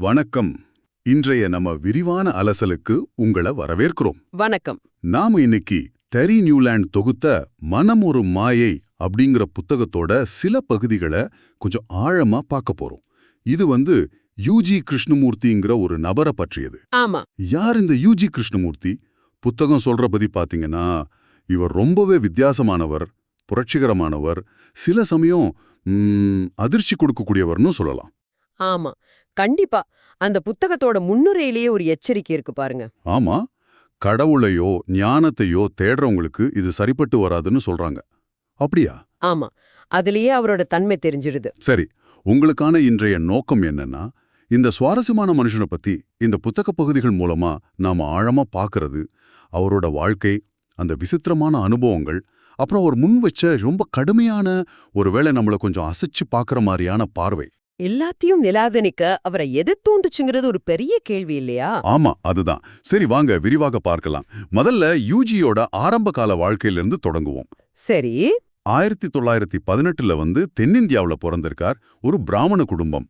வணக்கம். இன்றைய நம்ம விரிவான அலசலுக்கு உங்கள வரவேற்கிறோம். வணக்கம். நாம இன்னைக்கு தெரி நியூலாண்ட் தொகுத்த மனம் ஒரு மாயை அப்படிங்கிற புத்தகத்தோட சில பகுதிகளை கொஞ்சம் ஆழமா பார்க்க போறோம். இது வந்து யூஜி கிருஷ்ணமூர்த்திங்கிற ஒரு நபரை பற்றியது. ஆமா. யார் இந்த யூஜி கிருஷ்ணமூர்த்தி? புத்தகம் சொல்றபடி பாத்தீங்கன்னா இவர் ரொம்பவே வித்தியாசமானவர் புரட்சிகரமானவர் சில சமயம் அதிர்ச்சி கொடுக்கக்கூடியவர்னு சொல்லலாம். ஆமா. கண்டிப்பா. அந்த புத்தகத்தோட முன்னுரையிலேயே ஒரு எச்சரிக்கை இருக்கு பாருங்க. ஆமா. கடவுளையோ ஞானத்தையோ தேடுறவங்களுக்கு இது சரிப்பட்டு வராதுன்னு சொல்றாங்க. அப்படியா? ஆமா. அதுலயே அவரோட தன்மை தெரிஞ்சிருது சரி. உங்களுக்கான இன்றைய நோக்கம் என்னன்னா இந்த சுவாரஸ்யமான மனுஷனை பத்தி இந்த புத்தக பகுதிகள் மூலமா நாம ஆழமா பார்க்கறது அவரோட வாழ்க்கை அந்த விசித்திரமான அனுபவங்கள் அப்புறம் அவர் முன் வச்ச ரொம்ப கடுமையான ஒருவேளை நம்மள கொஞ்சம் அசைச்சு பார்க்கற மாதிரியான பார்வை. எல்லாத்தையும் நிலாதனிக்க அவரை எது தூண்டுச்சுங்கிறது ஒரு பெரிய கேள்வி இல்லையா? ஆமா அதுதான். சரி வாங்க விரிவாக பார்க்கலாம். முதல்ல யூஜியோட ஆரம்ப கால வாழ்க்கையிலிருந்து தொடங்குவோம். சரி. ஆயிரத்தி தொள்ளாயிரத்தி பதினெட்டுல வந்து தென்னிந்தியாவுல பிறந்திருக்கார் ஒரு பிராமண குடும்பம்.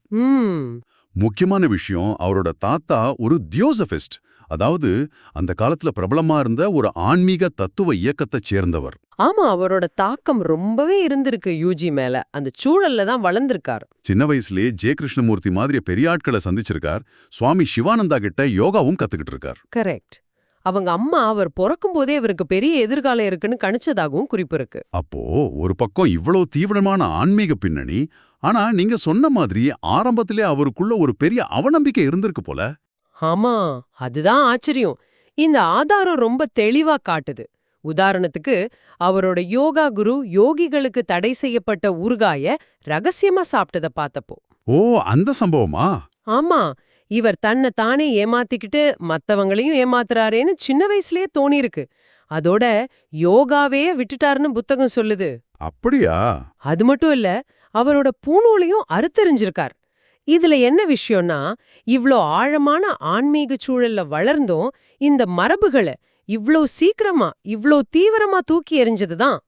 முக்கியமான விஷயம் அவரோட தாத்தா ஒரு தியோசபிஸ்ட். அதாவது அந்த காலத்துல பிரபலமா இருந்த ஒரு ஆன்மீக தத்துவ இயக்கத்தைச் சேர்ந்தவர். ஆமா அவரோட தாக்கம் ரொம்பவே இருந்திருக்கு யூஜி மேல. அந்த சூழல்ல தான் வளர்ந்திருக்காரு. சின்ன வயசுலயே ஜே கிருஷ்ணமூர்த்தி மாதிரி பெரிய ஆட்களை சந்திச்சிருக்கார். சுவாமி சிவானந்தா கிட்ட யோகாவும் கத்துக்கிட்டு இருக்கார். கரெக்ட். அவங்க அம்மா அவர் பிறக்கும் போதே அவருக்கு பெரிய எதிர்காலம் இருக்குன்னு கணிச்சதாகவும் குறிப்பு இருக்கு. அப்போ ஒரு பக்கம் இவ்வளவு தீவிரமான ஆன்மீக பின்னணி ஆனா நீங்க சொன்ன மாதிரி ஆரம்பத்திலே அவருக்குள்ள ஒரு பெரிய அவநம்பிக்கை இருந்திருக்கு போல. ஆமா அதுதான் ஆச்சரியம். இந்த ஆதாரம் ரொம்ப தெளிவா காட்டுது. உதாரணத்துக்கு அவரோட யோகா குரு யோகிகளுக்கு தடை செய்யப்பட்ட ஊறுகாய ரகசியமா சாப்பிட்டத பார்த்தப்போ. ஓ அந்த சம்பவமா? ஆமா இவர் தன்னை தானே ஏமாத்திக்கிட்டு மத்தவங்களையும் ஏமாத்துறாரேன்னு சின்ன வயசுலயே தோணிருக்கு அதோட யோகாவே விட்டுட்டாருன்னு புத்தகம் சொல்லுது. அப்படியா? அது மட்டும் இல்ல அவரோட பூணூலையும் அறுத்தெறிஞ்சிருக்கார். இதுல என்ன விஷயம்னா இவ்ளோ ஆழமான ஆன்மீக சூழல்ல வளர்ந்தும் இந்த மரபுகளை இவ்ளோ சீக்கிரமா இவ்ளோ தீவிரமா தூக்கி எறிஞ்சதுதான்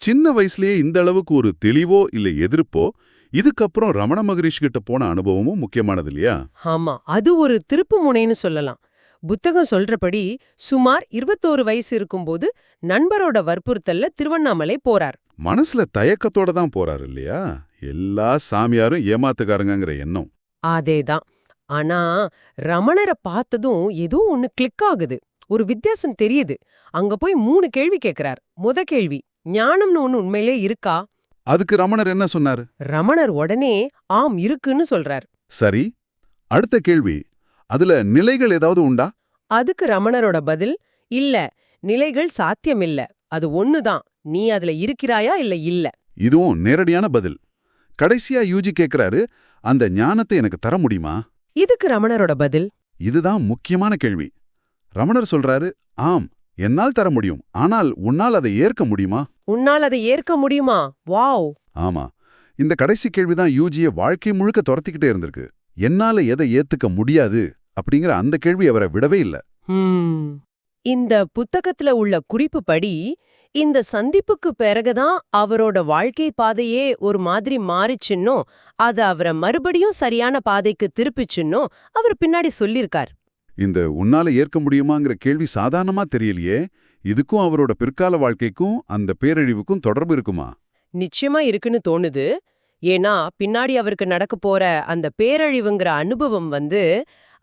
சின்ன வயசுலயே இந்த அளவுக்கு ஒரு தெளிவோ இல்ல எதிர்ப்போ இதுக்கப்புறம் ரமண மகரிஷி கிட்ட போன அனுபவமும் முக்கியமானது இல்லையா? ஆமா. அது ஒரு திருப்பு முனைன்னு சொல்லலாம். புத்தகம் சொல்றபடி சுமார் இருபத்தோரு வயசு இருக்கும்போது நண்பரோட வற்புறுத்தல்ல திருவண்ணாமலை போறார். மனசுல தயக்கத்தோட தான் போறாரு இல்லையா? எல்லா சாமியாரும் ஏமாத்துக்காரங்கங்கிற எண்ணம். அதேதான். ஆனா ரமணரை பார்த்ததும் ஏதோ ஒன்னு கிளிக் ஆகுது. ஒரு வித்தியாசம் தெரியுது. அங்க போய் மூணு கேள்வி கேக்குறார். முத கேள்வி ஞானம்னு ஒன்னு உண்மையிலே இருக்கா? அதுக்கு ரமணர் என்ன சொன்னாரு? ரமணர் உடனே ஆம் இருக்குன்னு சொல்றார். சரி அடுத்த கேள்வி அதுல நிலைகள் ஏதாவது உண்டா? அதுக்கு ரமணரோட பதில் இல்ல நிலைகள் சாத்தியமில்ல. அது ஒண்ணுதான். நீ அதுல இருக்கிறாயா இல்ல இல்ல? இதுவும் நேரடியான பதில். கடைசியா யூஜி கேக்குறாரு அந்த ஞானத்தை எனக்கு தர முடியுமா? இதுக்கு ரமணரோட பதில்? இதுதான் முக்கியமான கேள்வி. ரமணர் சொல்றாரு ஆம் என்னால் தர முடியும். ஆனால் உன்னால் அதை ஏற்க முடியுமா? உன்னால் அதை ஏற்க முடியுமா? வாவ்! ஆமா. இந்த கடைசி கேள்விதான் யூஜிய வாழ்க்கை முழுக்க துரத்திக்கிட்டே இருந்திருக்கு. என்னால எதை ஏத்துக்க முடியாது? அப்படிங்கிற அந்த கேள்வி அவரை விடவே இல்ல. இந்த புத்தகத்துல உள்ள குறிப்பு படி இந்த சந்திப்புக்கு பிறகுதான் அவரோட வாழ்க்கை பாதையே ஒரு மாதிரி மாறிச்சுன்னோ அது அவரை மறுபடியும் சரியான பாதைக்கு திருப்பிச்சுன்னோ அவர் பின்னாடி சொல்லிருக்கார் இந்த உன்னால ஏற்க முடியுமாங்கிற கேள்வி சாதாரணமா தெரியலையே. இதுக்கும் அவரோட பிற்கால வாழ்க்கைக்கும் அந்த பேரழிவுக்கும் தொடர்பு இருக்குமா? நிச்சயமா இருக்குன்னு தோணுது. ஏன்னா பின்னாடி அவருக்கு நடக்க போற அந்த பேரழிவுங்கிற அனுபவம் வந்து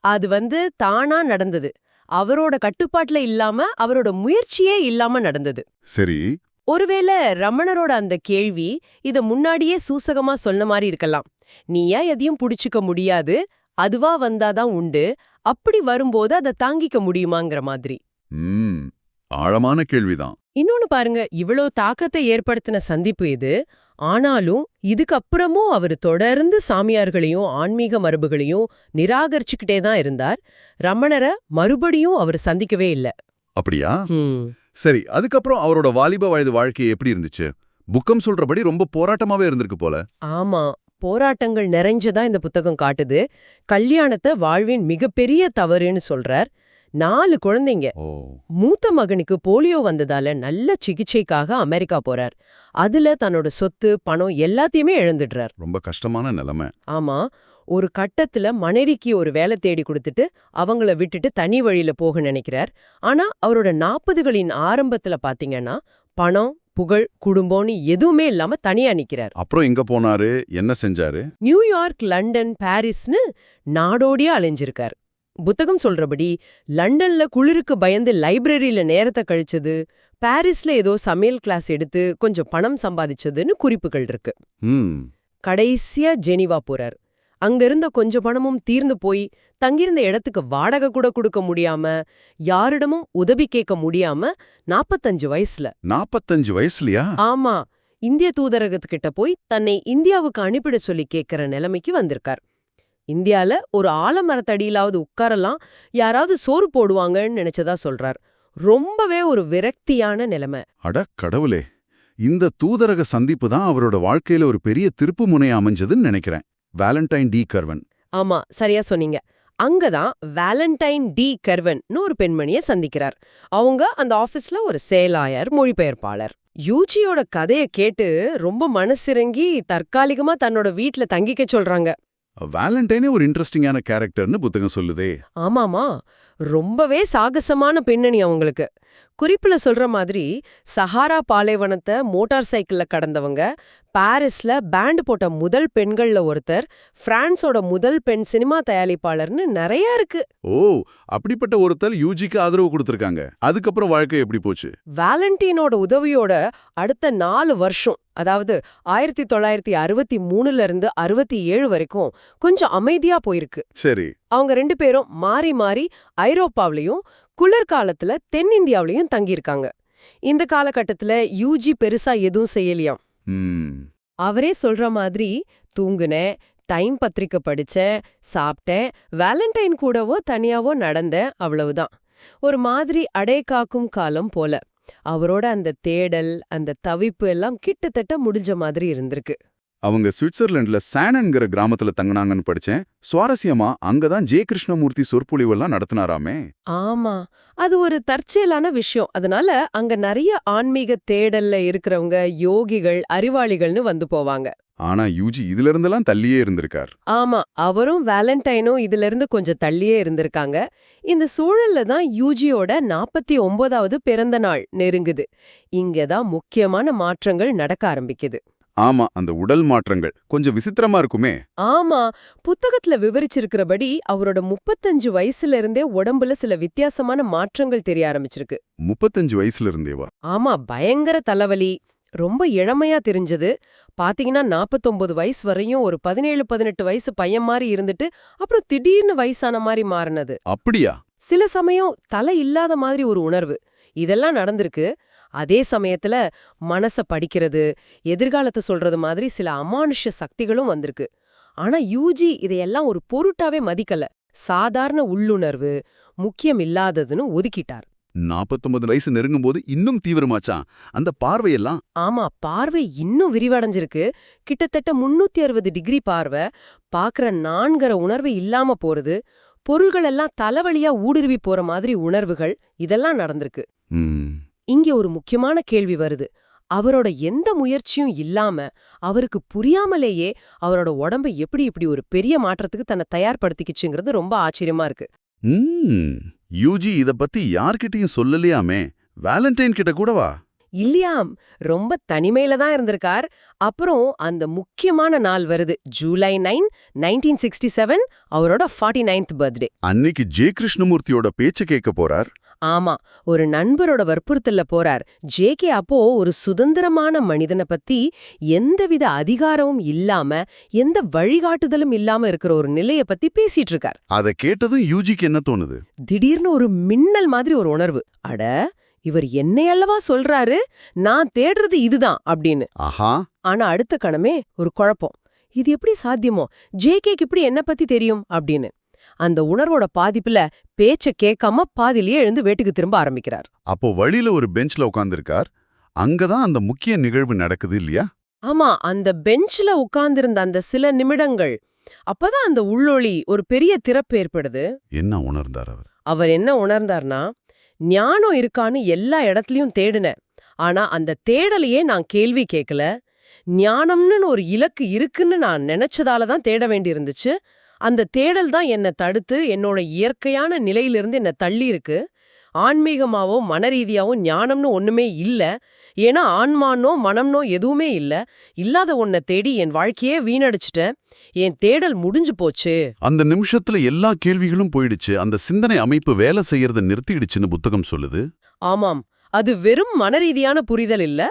அது வந்து தானா நடந்தது. அவரோட கட்டுப்பாட்டுல இல்லாம அவரோட முயற்சியே இல்லாம நடந்தது. சரி. ஒருவேளை ரமணரோட அந்த கேள்வி இத முன்னாடியே சூசகமா சொன்ன மாதிரி இருக்கலாம். நீயா எதையும் புடிச்சுக்க முடியாது அதுவா வந்தாதான் உண்டு அப்படி வரும்போது அதை தாங்கிக்க முடியுமாங்கிற மாதிரி. ஆழமான கேள்விதான். இன்னொன்னு பாருங்க இவ்ளோ தாக்கத்தை ஏற்படுத்தின சந்திப்பு இது ஆனாலும் இதுக்கப்புறமும் அவர் தொடர்ந்து சாமியார்களையும் ஆன்மீக மரபுகளையும் நிராகரிச்சுக்கிட்டே தான் இருந்தார். ரமணரை மறுபடியும் அவர் சந்திக்கவே இல்ல. அப்படியா. சரி அதுக்கப்புறம் அவரோட வாலிப வயது வாழ்க்கை எப்படி இருந்துச்சு? புக்கம் சொல்றபடி ரொம்ப போராட்டமாவே இருந்திருக்கு போல. ஆமா போராட்டங்கள் நிறைஞ்சதா இந்த புத்தகம் காட்டுது. கல்யாணத்தை வாழ்வின் மிகப்பெரிய தவறுன்னு சொல்றார். நாலு குழந்தைங்க. மூத்த மகனுக்கு போலியோ வந்ததால நல்ல சிகிச்சைக்காக அமெரிக்கா போறார். அதுல தன்னோட சொத்து பணம் எல்லாத்தையுமே இழந்துடுறார். ரொம்ப கஷ்டமான நிலைமை. ஆமா ஒரு கட்டத்துல மனைவிக்கு ஒரு வேலை தேடி கொடுத்துட்டு அவங்கள விட்டுட்டு தனி வழியில போக நினைக்கிறார். ஆனா அவரோட நாற்பதுகளின் ஆரம்பத்துல பாத்தீங்கன்னா பணம் புகழ் குடும்பம்னு எதுவுமே இல்லாம தனியா நிக்கிறார். அப்புறம் எங்க போனாரு என்ன செஞ்சாரு? நியூயார்க் லண்டன் பாரிஸ்னு நாடோடியா அலைஞ்சிருக்கார். புத்தகம் சொல்றபடி லண்டன்ல குளிருக்கு பயந்து லைப்ரரியில நேரத்தை கழிச்சது பாரிஸ்ல ஏதோ சமையல் கிளாஸ் எடுத்து கொஞ்சம் பணம் சம்பாதிச்சதுன்னு குறிப்புகள் இருக்கு. கடைசியா ஜெனிவா போறார். அங்க இருந்த கொஞ்ச பணமும் தீர்ந்து போய் தங்கியிருந்த இடத்துக்கு வாடகை கூட கொடுக்க முடியாம யாரிடமும் உதவி கேட்க முடியாம நாப்பத்தஞ்சு வயசுல. நாப்பத்தஞ்சு வயசுலயா? ஆமா. இந்திய தூதரகத்துக்கிட்ட போய் தன்னை இந்தியாவுக்கு அனுப்பிட சொல்லி கேட்கிற நிலைமைக்கு வந்திருக்கார். இந்தியால ஒரு ஆலமரத்தடியிலாவது உட்காரலாம் யாராவது சோறு போடுவாங்கன்னு நினைச்சதா சொல்றார். ரொம்பவே ஒரு விரக்தியான நிலைமை. அட கடவுளே இந்த தூதரக சந்திப்பு தான் அவரோட வாழ்க்கையில ஒரு பெரிய திருப்பு முனைய அமைஞ்சதுன்னு நினைக்கிறேன். வேலண்டைன் டி கர்வன் ஆமா சரியா சொன்னீங்க. அங்கதான் வேலண்டைன் டி கர்வன்னு ஒரு பெண்மணிய சந்திக்கிறார். அவங்க அந்த ஆபீஸ்ல ஒரு செயலாயர் மொழிபெயர்ப்பாளர். யூஜியோட கதைய கேட்டு ரொம்ப மனசிறங்கி தற்காலிகமா தன்னோட வீட்ல தங்கிக்க சொல்றாங்க. வேலண்டைனே ஒரு இன்ட்ரெஸ்டிங்கான கேரக்டர்னு புத்தகம் சொல்லுதே. ஆமாமா. ரொம்பவே சாகசமான பின்னணி அவங்களுக்கு. குறிப்புல சொல்ற மாதிரி சஹாரா பாலைவனத்தை மோட்டார் சைக்கிள்ல கடந்தவங்க பாரிஸ்ல பேண்ட் போட்ட முதல் பெண்கள்ல ஒருத்தர் பிரான்ஸோட முதல் பெண் சினிமா தயாரிப்பாளர்னு நிறைய இருக்கு. ஓ அப்படிப்பட்ட ஒருத்தர் யூஜிக்கு ஆதரவு கொடுத்திருக்காங்க. அதுக்கப்புறம் வாழ்க்கை எப்படி போச்சு? வேலண்டைனோட உதவியோட அடுத்த நாலு வருஷம் அதாவது ஆயிரத்தி தொள்ளாயிரத்தி அறுபத்தி மூணுல இருந்து அறுபத்தி ஏழு வரைக்கும் கொஞ்சம் அமைதியா போயிருக்கு. சரி. அவங்க ரெண்டு பேரும் மாறி மாறி ஐரோப்பாவிலையும் குளிர்காலத்துல தென்னிந்தியாவிலையும் தங்கியிருக்காங்க. இந்த காலகட்டத்துல யூஜி பெருசா எதுவும் செய்யலையாம். அவரே சொல்ற மாதிரி தூங்குனேன் டைம் பத்திரிக்கை படிச்சேன் சாப்பிட்டேன் வேலண்டைன் கூடவோ தனியாவோ நடந்தேன் அவ்வளவுதான். ஒரு மாதிரி அடை காக்கும் காலம் போல. அவரோட அந்த தேடல் அந்த தவிப்பு எல்லாம் கிட்டத்தட்ட முடிஞ்ச மாதிரி இருந்திருக்கு. அவங்க சுவிட்சர்லாந்துல சானன்கிற கிராமத்துல தங்கினாங்கன்னு படிச்சேன். சுவாரஸ்யமா அங்கதான் ஜே கிருஷ்ணமூர்த்தி சொற்பொழிவெல்லாம் நடத்தினாராமே. ஆமா அது ஒரு தற்செயலான விஷயம். அதனால அங்க நிறைய ஆன்மீக தேடல்ல இருக்கிறவங்க யோகிகள் அறிவாளிகள்னு வந்து போவாங்க. ஆனா யூஜி இதுல இருந்தெல்லாம் தள்ளியே இருந்திருக்கார். ஆமா அவரும் வேலண்டைனும் இதுல இருந்து கொஞ்சம் தள்ளியே இருந்திருக்காங்க. இந்த சூழல்ல தான் யூஜியோட நாற்பத்தி ஒன்பதாவது பிறந்த நாள் நெருங்குது. இங்க தான் முக்கியமான மாற்றங்கள் நடக்க ஆரம்பிக்குது. ஆமா அந்த உடல் மாற்றங்கள் கொஞ்சம் விசித்திரமா இருக்குமே. ஆமா புத்தகத்துல விவரிச்சிருக்கிறபடி அவரோட முப்பத்தஞ்சு வயசுல இருந்தே உடம்புல சில வித்தியாசமான மாற்றங்கள் தெரிய ஆரம்பிச்சிருக்கு. முப்பத்தஞ்சு வயசுல இருந்தேவா ஆமா பயங்கர தலைவலி ரொம்ப இளமையா தெரிஞ்சது. பாத்தீங்கன்னா 49 வயசு வரையும் ஒரு பதினேழு பதினெட்டு வயசு பையன் மாதிரி இருந்துட்டு அப்புறம் திடீர்னு வயசான மாதிரி மாறினது. அப்படியா? சில சமயம் தலை இல்லாத மாதிரி ஒரு உணர்வு. இதெல்லாம் நடந்திருக்கு. அதே சமயத்துல மனச படிக்கிறது எதிர்காலத்தை சொல்றது மாதிரி சில அமானுஷ்ய சக்திகளும் வந்திருக்கு. ஆனா யூஜி இதையெல்லாம் ஒரு பொருட்டாவே மதிக்கல. சாதாரண உள்ளுணர்வு முக்கியம் இல்லாததுன்னு ஒதுக்கிட்டார். நாப்பத்தொன்பது வயசு நெருங்கும் போது இன்னும் தீவிரமாச்சான் அந்த பார்வையெல்லாம்? ஆமா பார்வை இன்னும் விரிவடைஞ்சிருக்கு. கிட்டத்தட்ட முன்னூத்தி அறுபது டிகிரி பார்வை பாக்குற நான்கிற உணர்வு இல்லாம போறது பொருள்கள் எல்லாம் தலைவலியா ஊடுருவி போற மாதிரி உணர்வுகள் இதெல்லாம் நடந்திருக்கு. இங்க ஒரு முக்கியமான கேள்வி வருது. அவரோட எந்த முயற்சியும் இல்லாம அவருக்கு புரியாமலேயே அவரோட உடம்ப எப்படி இப்படி ஒரு பெரிய மாற்றத்துக்கு தன்னை தயார்படுத்திக்கிச்சுங்கிறது ரொம்ப ஆச்சரியமா இருக்கு. யூஜி இத பத்தி யார்கிட்டயும் சொல்லலையாமே. வேலண்டைன் கிட்ட கூடவா? இல்லையாம் ரொம்ப தனிமையில தான் இருந்திருக்கார். அப்புறம் அந்த முக்கியமான நாள் வருது July nine nineteen sixty seven அவரோட ஃபார்ட்டி நைன்த் பர்த்டே. அன்னைக்கு ஜே கிருஷ்ணமூர்த்தியோட பேச்ச கேட்க போறார். ஆமா ஒரு நண்பரோட வற்புறுத்தல்ல போறார். ஜேகே அப்போ ஒரு சுதந்திரமான மனிதனை பத்தி எந்தவித அதிகாரமும் இல்லாம எந்த வழிகாட்டுதலும் இல்லாம இருக்கிற ஒரு நிலைய பத்தி பேசிட்டு இருக்கார் அத கேட்டதும் யூஜிக்கு என்ன தோணுது? திடீர்னு ஒரு மின்னல் மாதிரி ஒரு உணர்வு. அட இவர் என்னையல்லவா சொல்றாரு? நான் தேடுறது இதுதான் அப்படின்னு. ஆஹா. ஆனா அடுத்த கணமே ஒரு குழப்பம். இது எப்படி சாத்தியமோ? ஜேகேக்கு இப்படி என்ன பத்தி தெரியும்? அப்படின்னு. அந்த உணர்வோட பாதிப்புல பேச்ச கேட்காம பாதியிலேயே எழுந்து வீட்டுக்கு திரும்ப ஆரம்பிக்கிறார். அப்போ வழியில ஒரு பெஞ்ச்ல உட்கார்ந்திருக்கார் அங்கதான் அந்த முக்கிய நிகழ்வு நடக்குது இல்லையா? ஆமா அந்த பெஞ்ச்ல உட்கார்ந்திருந்த அந்த சில நிமிடங்கள் அப்பதான் அந்த உள்ளொளி ஒரு பெரிய திறப்பு ஏற்படுது. என்ன உணர்ந்தார் அவர்? அவர் என்ன உணர்ந்தார்னா ஞானம் இருக்கான்னு எல்லா இடத்துலயும் தேடினேன் ஆனா அந்த தேடலையே நான் கேள்வி கேட்கல ஞானம்னு ஒரு இலக்கு இருக்குன்னு நான் நினைச்சதால தான் தேட வேண்டியிருந்துச்சு அந்த தேடல் தான் என்னை தடுத்து என்னோட இயற்கையான நிலையிலிருந்து என்னை தள்ளி இருக்கு ஆன்மீகமாவோ மனரீதியாவோ ஞானம்னு ஒண்ணுமே இல்ல. ஏன்னா ஆன்மானோ மனம்னோ எதுவுமே இல்ல. இல்லாத ஒன்ன தேடி என் வாழ்க்கையே வீணடிச்சிட்டேன். என் தேடல் முடிஞ்சு போச்சு. அந்த நிமிஷத்துல எல்லா கேள்விகளும் போயிடுச்சு. அந்த சிந்தனை அமைப்பு வேலை செய்யறத நிறுத்திடுச்சுன்னு புத்தகம் சொல்லுது. ஆமாம். அது வெறும் மனரீதியான புரிதல் இல்ல.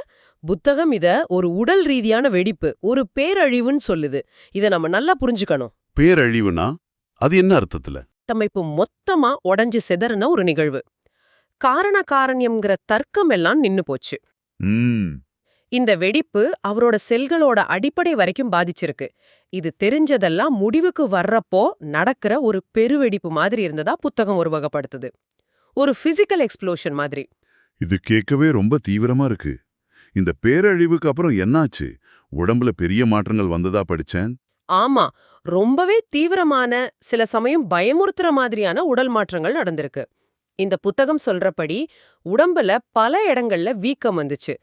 புத்தகம் இத ஒரு உடல் ரீதியான வெடிப்பு ஒரு பேரழிவுன்னு சொல்லுது. இத நம்ம நல்லா புரிஞ்சுக்கணும். பேரழிவுனா? அது என்ன அர்த்தத்துல? கட்டமைப்பு மொத்தமா உடைஞ்சு சிதறின ஒரு நிகழ்வு. காரண காரண்யம்ங்கிற தர்க்கம் எல்லாம் நின்னு போச்சு. இந்த வெடிப்பு அவரோட செல்களோட அடிப்படை வரைக்கும் பாதிச்சிருக்கு. இது தெரிஞ்சதெல்லாம் முடிவுக்கு வர்றப்போ நடக்கிற ஒரு பெருவெடிப்பு மாதிரி இருந்ததா புத்தகம் உருவகப்படுத்துது. ஒரு பிசிக்கல் எக்ஸ்ப்ளோஷன் மாதிரி. இது கேட்கவே ரொம்ப தீவிரமா இருக்கு. இந்த பேரழிவுக்கு அப்புறம் என்னாச்சு? உடம்புல பெரிய மாற்றங்கள் வந்ததா படிச்சேன்? ஆமா ரொம்பவே தீவிரமான சில சமயம் பயமுறுத்துற மாதிரியான உடல் மாற்றங்கள் நடந்திருக்கு. இந்த புத்தகம் சொல்றபடி உடம்புல பல இடங்கள்ல வீக்கம் வந்துச்சு.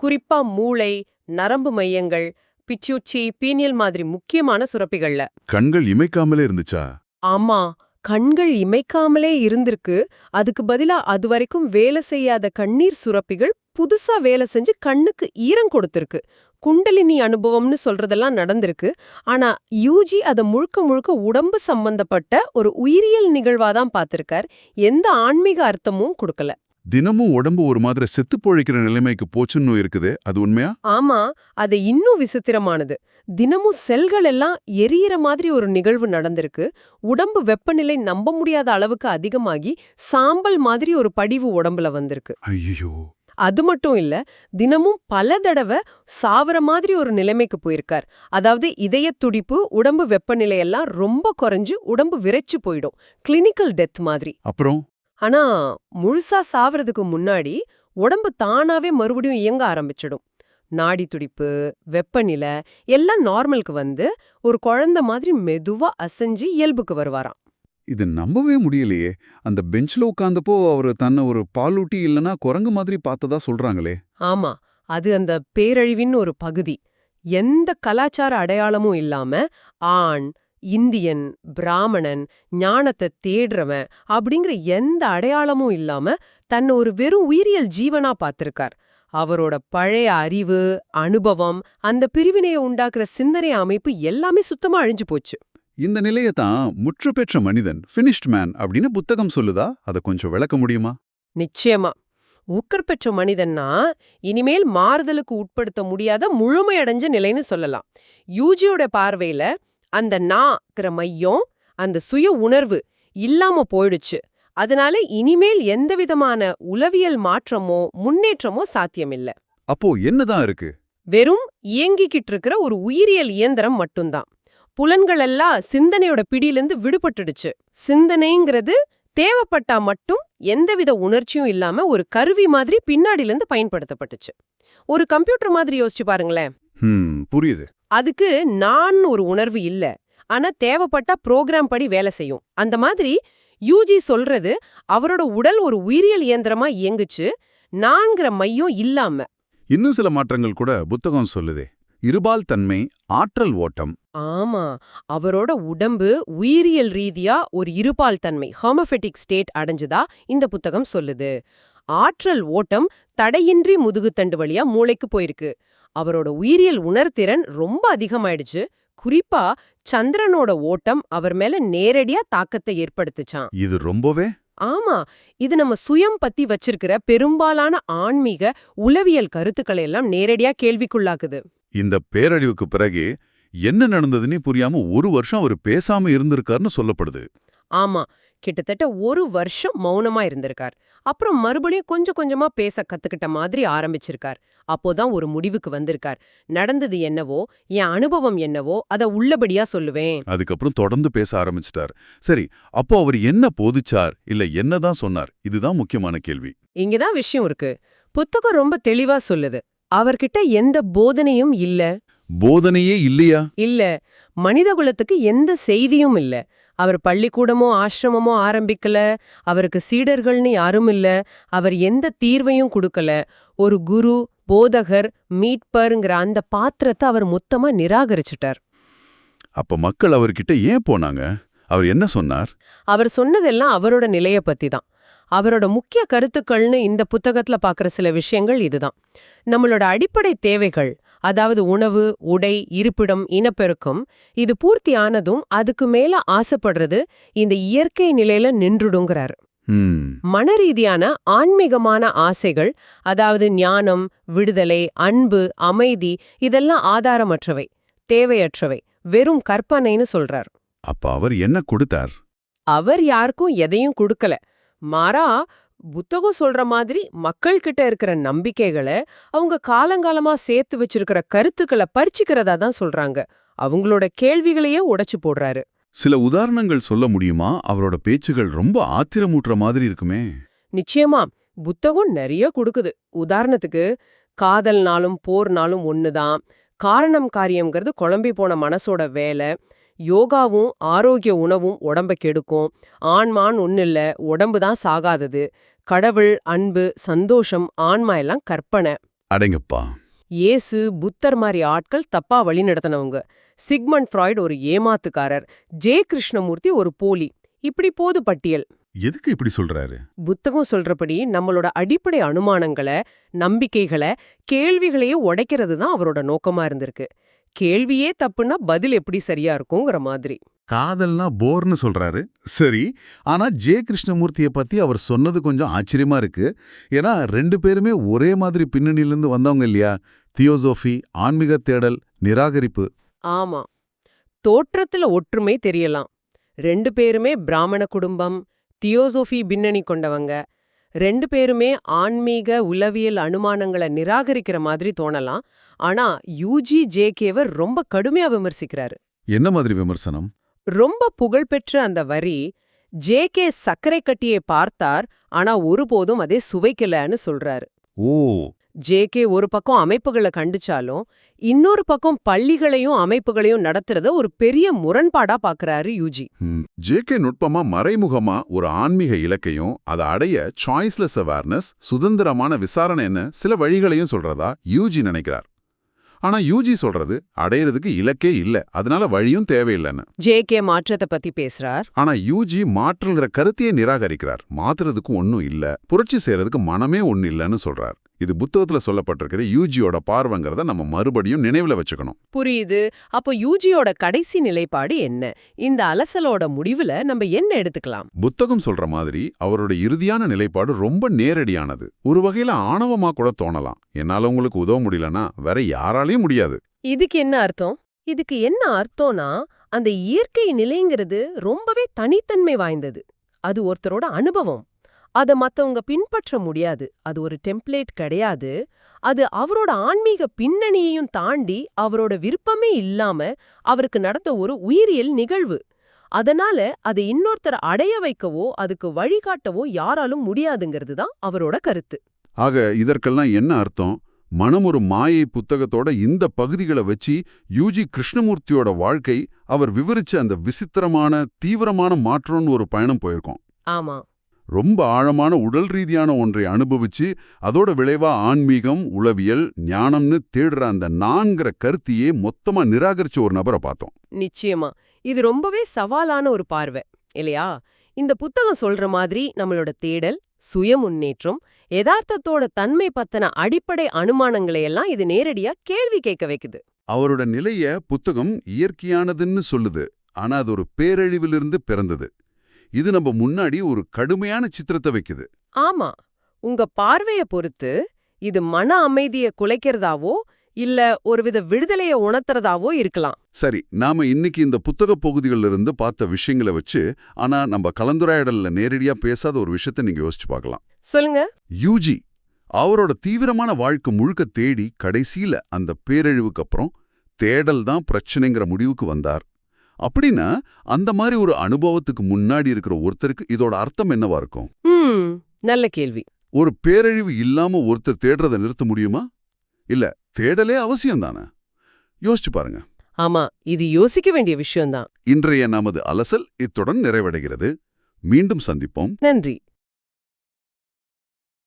குறிப்பா மூளை நரம்பு மையங்கள் பிச்சூச்சி பீனியல் மாதிரி முக்கியமான சுரப்பிகள்ல. கண்கள் இமைக்காமலே இருந்துச்சா? ஆமா கண்கள் இமைக்காமலே இருந்திருக்கு. அதுக்கு பதிலா அதுவரைக்கும் வேலை செய்யாத கண்ணீர் சுரப்பிகள் புதுசா வேலை செஞ்சு கண்ணுக்கு ஈரம் கொடுத்திருக்கு. குண்டலினி அனுபவம்னு சொல்றதெல்லாம் நடந்திருக்கு. ஆனா யூஜி அத முழுக்க முழுக்க உடம்பு சம்பந்தப்பட்ட ஒரு உயிரியல் நிகழ்வாதான் பார்த்திருக்கார். எந்த ஆன்மீக அர்த்தமும் கொடுக்கல. தினமும் உடம்பு ஒரு மாதிரி செத்து பொழைக்கிற நிலைமைக்கு போச்சுன்னு இருக்குது அது உண்மையா? ஆமா அது இன்னும் விசித்திரமானது. தினமும் செல்கள் எல்லாம் எரியற மாதிரி ஒரு நிகழ்வு நடந்திருக்கு. உடம்பு வெப்பநிலை நம்ப முடியாத அளவுக்கு அதிகமாகி சாம்பல் மாதிரி ஒரு படிவு உடம்புல வந்திருக்கு. ஐயோ அது மட்டும் இல்ல தினமும் பல தடவை சாவர மாதிரி ஒரு நிலைமைக்கு போயிருக்கார். அதாவது இதய துடிப்பு உடம்பு வெப்பநிலையெல்லாம் ரொம்ப குறைஞ்சு உடம்பு விரைச்சு போயிடும். கிளினிக்கல் டெத் மாதிரி. அப்புறம்? ஆனா முழுசா சாவறதுக்கு முன்னாடி உடம்பு தானாவே மறுபடியும் இயங்க ஆரம்பிச்சிடும். நாடி துடிப்பு வெப்பநிலை எல்லாம் நார்மலுக்கு வந்து ஒரு குழந்தை மாதிரி மெதுவா அசைஞ்சு இயல்புக்கு வருவாராம். இது நம்பவே முடியலையே. அந்த பெஞ்ச்ல உட்கார்ந்தப்போ அவர் தன்னை ஒரு பாலூட்டி இல்லனா குரங்கு மாதிரி பார்த்ததா சொல்றாங்களே. ஆமா அது அந்த பேரழிவின் ஒரு பகுதி. எந்த கலாச்சார அடையாளமும் இல்லாம ஆண் இந்தியன் பிராமணன் ஞானத்தை தேடுறவன் அப்படிங்கிற எந்த அடையாளமும் இல்லாம தன்னை ஒரு வெறும் உயிரியல் ஜீவனா பார்த்திருக்கார். அவரோட பழைய அறிவு அனுபவம் அந்த பிரிவினையை உண்டாக்குற சிந்தனை அமைப்பு எல்லாமே சுத்தமா அழிஞ்சு போச்சு. இந்த நிலையை தான் முற்று பெற்ற மனிதன் ஃபினிஷ்ட் மேன் அப்படின்னு புத்தகம் சொல்லுதா? அதை கொஞ்சம் விளக்க முடியுமா? நிச்சயமா. ஊக்கர் பெற்ற மனிதன்னா இனிமேல் மாறுதலுக்கு உட்படுத்த முடியாத முழுமையடைஞ்ச நிலைன்னு சொல்லலாம். யூஜியோட பார்வையில அந்த நாக்கிற மையம் அந்த சுய உணர்வு இல்லாம போயிடுச்சு. அதனால இனிமேல் எந்த விதமான உளவியல் மாற்றமோ முன்னேற்றமோ சாத்தியமில்ல. அப்போ என்னதான் இருக்கு? வெறும் இயங்கிக்கிட்டு இருக்கிற ஒரு உயிரியல் இயந்திரம் மட்டும்தான். புலன்கள் எல்லாம் சிந்தனையோட பிடியிலிருந்து விடுபட்டுடுச்சு. சிந்தனைங்கிறது தேவைப்பட்டா மட்டும் எந்தவித உணர்ச்சியும் இல்லாம ஒரு கருவி மாதிரி பின்னாடிலிருந்து பயன்படுத்தப்பட்டுச்சு. ஒரு கம்ப்யூட்டர் மாதிரி யோசிச்சு பாருங்களேன். புரியுது. அதுக்கு நான் ஒரு உணர்வு இல்ல. ஆனா தேவைப்பட்டா ப்ரோக்ராம் படி வேலை செய்யும். அந்த மாதிரி யூஜி சொல்றது அவரோட உடல் ஒரு உயிரியல் இயந்திரமா இயங்குச்சு. நான்கிற மையம் இல்லாம. இன்னும் சில மாற்றங்கள் கூட புத்தகம் சொல்லுதே. இருபால் தன்மை ஆற்றல் ஓட்டம். ஆமா. அவரோட உடம்பு உயிரியல் ரீதியா ஒரு இருபால் தன்மை ஹோமோஃபெட்டிக் ஸ்டேட் அடைஞ்சதா இந்த புத்தகம் சொல்லுது. ஆற்றல் ஓட்டம் தடையின்றி முதுகுத்தண்டு வழியா மூளைக்கு போயிருக்கு. அவரோட உயிரியல் உணர்திறன் ரொம்ப அதிகமாயிடுச்சு. குறிப்பா சந்திரனோட ஓட்டம் அவர் மேல நேரடியா தாக்கத்தை ஏற்படுத்துச்சாம். இது ரொம்பவே? ஆமா இது நம்ம சுயம் பத்தி வச்சிருக்கிற பெரும்பாலான ஆன்மீக உளவியல் கருத்துக்களை எல்லாம் நேரடியா கேள்விக்குள்ளாக்குது. இந்த பேரழிவுக்கு பிறகு என்ன நடந்ததுன்னே புரியாம ஒரு வருஷம் அவர் பேசாம இருந்திருக்காருன்னு சொல்லப்படுது. ஆமா கிட்டத்தட்ட ஒரு வருஷம் மௌனமா இருந்திருக்கார். அப்புறம் மறுபடியும் கொஞ்சம் கொஞ்சமா பேச கத்துக்கிட்ட மாதிரி ஆரம்பிச்சிருக்கார். அப்போதான் ஒரு முடிவுக்கு வந்திருக்கார். நடந்தது என்னவோ என் அனுபவம் என்னவோ அத உள்ளபடியா சொல்லுவேன். அதுக்கப்புறம் தொடர்ந்து பேச ஆரம்பிச்சிட்டார். சரி அப்போ அவர் என்ன போதிச்சார்? இல்ல என்னதான் சொன்னார்? இதுதான் முக்கியமான கேள்வி. இங்கதான் விஷயம் இருக்கு. புத்தகம் ரொம்ப தெளிவா சொல்லுது. அவர்கிட்ட எந்த போதனையும் இல்ல. போதனையே இல்லையா? இல்ல. மனிதகுலத்துக்கு எந்த செய்தியும் இல்ல. அவர் பள்ளிக்கூடமோ ஆசிரமமோ ஆரம்பிக்கல. அவருக்கு சீடர்கள்னு யாரும் இல்ல. அவர் எந்த தீர்வையும் கொடுக்கல. ஒரு குரு போதகர் மீட்பர்ங்கிற அந்த பாத்திரத்தை அவர் மொத்தமா நிராகரிச்சுட்டார். அப்ப மக்கள் அவர்கிட்ட ஏன் போனாங்க? அவர் என்ன சொன்னார்? அவர் சொன்னதெல்லாம் அவரோட நிலைய பத்தி தான் அவரோட முக்கிய கருத்துக்கள்னு இந்த புத்தகத்துல பார்க்குற சில விஷயங்கள் இதுதான். நம்மளோட அடிப்படை தேவைகள் அதாவது உணவு உடை இருப்பிடம் இனப்பெருக்கம் இது பூர்த்தி ஆனதும் அதுக்கு மேல ஆசைப்படுறது இந்த இயற்கை நிலையில நின்றுடுங்கிறாரு. மனரீதியான ஆன்மீகமான ஆசைகள் அதாவது ஞானம் விடுதலை அன்பு அமைதி இதெல்லாம் ஆதாரமற்றவை தேவையற்றவை வெறும் கற்பனைன்னு சொல்றார். அப்ப அவர் என்ன கொடுத்தார்? அவர் யாருக்கும் எதையும் கொடுக்கல. மாறா புத்தகம் சொல்ற மாதிரி மக்கள் கிட்ட இருக்கிற நம்பிக்கைகளை அவங்க காலங்காலமா சேர்த்து வச்சிருக்கிற கருத்துக்களை பறிச்சுக்கிறதா தான் சொல்றாங்க. அவங்களோட கேள்விகளையே உடைச்சு போடுறாரு. சில உதாரணங்கள் சொல்ல முடியுமா? அவரோட பேச்சுகள் ரொம்ப ஆத்திரமூட்டுற மாதிரி இருக்குமே. நிச்சயமா புத்தகம் நிறைய கொடுக்குது. உதாரணத்துக்கு காதல்னாலும் போர்னாலும் ஒண்ணுதான். காரணம் காரியம்ங்கிறது குழம்பி போன மனசோட வேலை. யோகாவும் ஆரோக்கிய உணவும் உடம்ப கெடுக்கும். ஆன்மான் ஒன்னில்ல உடம்பு தான் சாகாதது. கடவுள் அன்பு சந்தோஷம் ஆன்மா எல்லாம் கற்பனை. அடங்கப்பா. இயேசு புத்தர் மாதிரி ஆட்கள் தப்பா வழிநடத்தினவங்க சிக்மண்ட் ஃப்ராய்டு ஒரு ஏமாத்துக்காரர். ஜே கிருஷ்ணமூர்த்தி ஒரு போலி. இப்படி போது பட்டியல். எதுக்கு இப்படி சொல்றாரு? புத்தகம் சொல்றபடி நம்மளோட அடிப்படை அனுமானங்களை நம்பிக்கைகளை கேள்விகளையே உடைக்கிறது தான் அவரோட நோக்கமா இருந்திருக்கு. கேள்வியே தப்புன்னா பதில் எப்படி சரியா இருக்குங்கிற மாதிரி. காதல்னா போர்னு சொல்றாரு. சரி ஆனா ஜே கிருஷ்ணமூர்த்திய பத்தி அவர் சொன்னது கொஞ்சம் ஆச்சரியமா இருக்கு. ஏன்னா ரெண்டு பேருமே ஒரே மாதிரி பின்னணியிலிருந்து வந்தவங்க இல்லையா? தியோசோஃபி ஆன்மீக தேடல் நிராகரிப்பு. ஆமா. தோற்றத்துல ஒற்றுமை தெரியலாம். ரெண்டு பேருமே பிராமண குடும்பம் தியோசோஃபி பின்னணி கொண்டவங்க. ரெண்டு பேருமே ஆன்மீக உளவியல் அனுமானங்களை நிராகரிக்கிற மாதிரி தோணலாம். ஆனா யூஜி ஜேகேவர் ரொம்ப கடுமையா விமர்சிக்கிறாரு. என்ன மாதிரி விமர்சனம்? ரொம்ப புகழ்பெற்ற அந்த வரி ஜேகே சர்க்கரை கட்டியை பார்த்தார் ஆனா ஒருபோதும் அதை சுவைக்கலன்னு சொல்றாரு. ஓ. ஜேகே ஒரு பக்கம் அமைப்புகளை கண்டிச்சாலும் இன்னொரு பக்கம் பள்ளிகளையும் அமைப்புகளையும் நடத்துறத ஒரு பெரிய முரண்பாடா பாக்குறாரு யூஜி. ஜேகே நுட்பமா மறைமுகமா ஒரு ஆன்மீக இலக்கையும் அதை அடைய சாய்ஸ்லெஸ் அவேர்னஸ் சுதந்திரமான விசாரணைன்னு சில வழிகளையும் சொல்றதா யூஜி நினைக்கிறார். ஆனா யூஜி சொல்றது அடையிறதுக்கு இலக்கே இல்ல அதனால வழியும் தேவையில்லைன்னு. ஜேகே மாற்றத்தை பத்தி பேசுறார். ஆனா யூஜி மாற்றுங்கிற கருத்தையே நிராகரிக்கிறார். மாத்துறதுக்கு ஒன்னும் இல்ல புரட்சி செய்யறதுக்கு மனமே ஒன்னு இல்லைன்னு சொல்றார். இது புத்தகத்துல சொல்லப்பட்டிருக்கிற யூஜியோட பார்வைங்கிறத நம்ம மறுபடியும் நினைவுல வச்சுக்கணும். புரியுது. அப்போ யூஜியோட கடைசி நிலைப்பாடு என்ன? இந்த அலசலோட முடிவுல நம்ம என்ன எடுத்துக்கலாம்? புத்தகம் சொல்ற மாதிரி அவரோட இறுதியான நிலைப்பாடு ரொம்ப நேரடியானது. ஒரு வகையில ஆணவமா கூட தோணலாம். என்னால உங்களுக்கு உதவ முடியலன்னா வேற யாராலையும் முடியாது. இதுக்கு என்ன அர்த்தம்? இதுக்கு என்ன அர்த்தம்னா அந்த இயற்கை நிலைங்கிறது ரொம்பவே தனித்தன்மை வாய்ந்தது. அது ஒருத்தரோட அனுபவம். அத மத்தவங்க பின்பற்ற முடியாது. அது ஒரு டெம்ப்ளேட் கிடையாது. அது அவரோட ஆன்மீக பின்னணியையும் தாண்டி அவரோட விருப்பமே இல்லாம அவருக்கு நடந்த ஒரு உயிரியல் நிகழ்வு. அதனால அதை இன்னொருத்தர் அடைய வைக்கவோ அதுக்கு வழிகாட்டவோ யாராலும் முடியாதுங்கிறது தான் அவரோட கருத்து. ஆக இதற்கெல்லாம் என்ன அர்த்தம்? மனம் ஒரு மாயை புத்தகத்தோட இந்த பகுதிகளை வச்சு யூஜி கிருஷ்ணமூர்த்தியோட வாழ்க்கை அவர் விவரிச்ச அந்த விசித்திரமான தீவிரமான மாற்றம்னு ஒரு பயணம் போயிருக்கோம். ஆமா. ரொம்ப ஆழமான உடல் ரீதியான ஒன்றை அனுபவிச்சு அதோட விளைவா ஆன்மீகம் உளவியல் ஞானம்னு தேடுற அந்த நான்கிற கருத்தையே மொத்தமா நிராகரிச்ச ஒரு நபரை பார்த்தோம். நிச்சயமா. இது ரொம்பவே சவாலான ஒரு பார்வை இல்லையா? இந்த புத்தகம் சொல்ற மாதிரி நம்மளோட தேடல் சுய முன்னேற்றம் யதார்த்தத்தோட தன்மை பத்தின அடிப்படை அனுமானங்களை எல்லாம் இது நேரடியா கேள்வி கேட்க வைக்குது. அவரோட நிலைய புத்தகம் இயற்கையானதுன்னு சொல்லுது ஆனா அது ஒரு பேரழிவிலிருந்து பிறந்தது. இது நம்ம முன்னாடி ஒரு கடுமையான சித்திரத்தை வைக்குது. ஆமா. உங்க பார்வைய பொறுத்து இது மன அமைதிய குலைக்கிறதாவோ இல்ல ஒருவித விடுதலைய உணர்த்துறதாவோ இருக்கலாம். சரி நாம இன்னைக்கு இந்த புத்தக பகுதிகளில் இருந்து பார்த்த விஷயங்களை வச்சு ஆனா நம்ம கலந்துரையாடல்ல நேரடியா பேசாத ஒரு விஷயத்தை நீங்க யோசிச்சு பார்க்கலாம். சொல்லுங்க. யூஜி அவரோட தீவிரமான வாழ்க்கை முழுக்க தேடி கடைசியில அந்த பேரழிவுக்கு அப்புறம் தேடல் தான் பிரச்சனைங்கிற முடிவுக்கு வந்தார். அப்படின்னா அந்த மாதிரி ஒரு அனுபவத்துக்கு முன்னாடி இருக்கிற ஒருத்தருக்கு இதோட அர்த்தம் என்னவா இருக்கும்? நல்ல கேள்வி. ஒரு பேரழிவு இல்லாம ஒருத்தர் தேடுறதை நிறுத்த முடியுமா? இல்ல தேடலே அவசியம் தானே? யோசிச்சு பாருங்க. ஆமா இது யோசிக்க வேண்டிய விஷயம்தான். இன்றைய நமது அலசல் இத்துடன் நிறைவடைகிறது. மீண்டும் சந்திப்போம். நன்றி.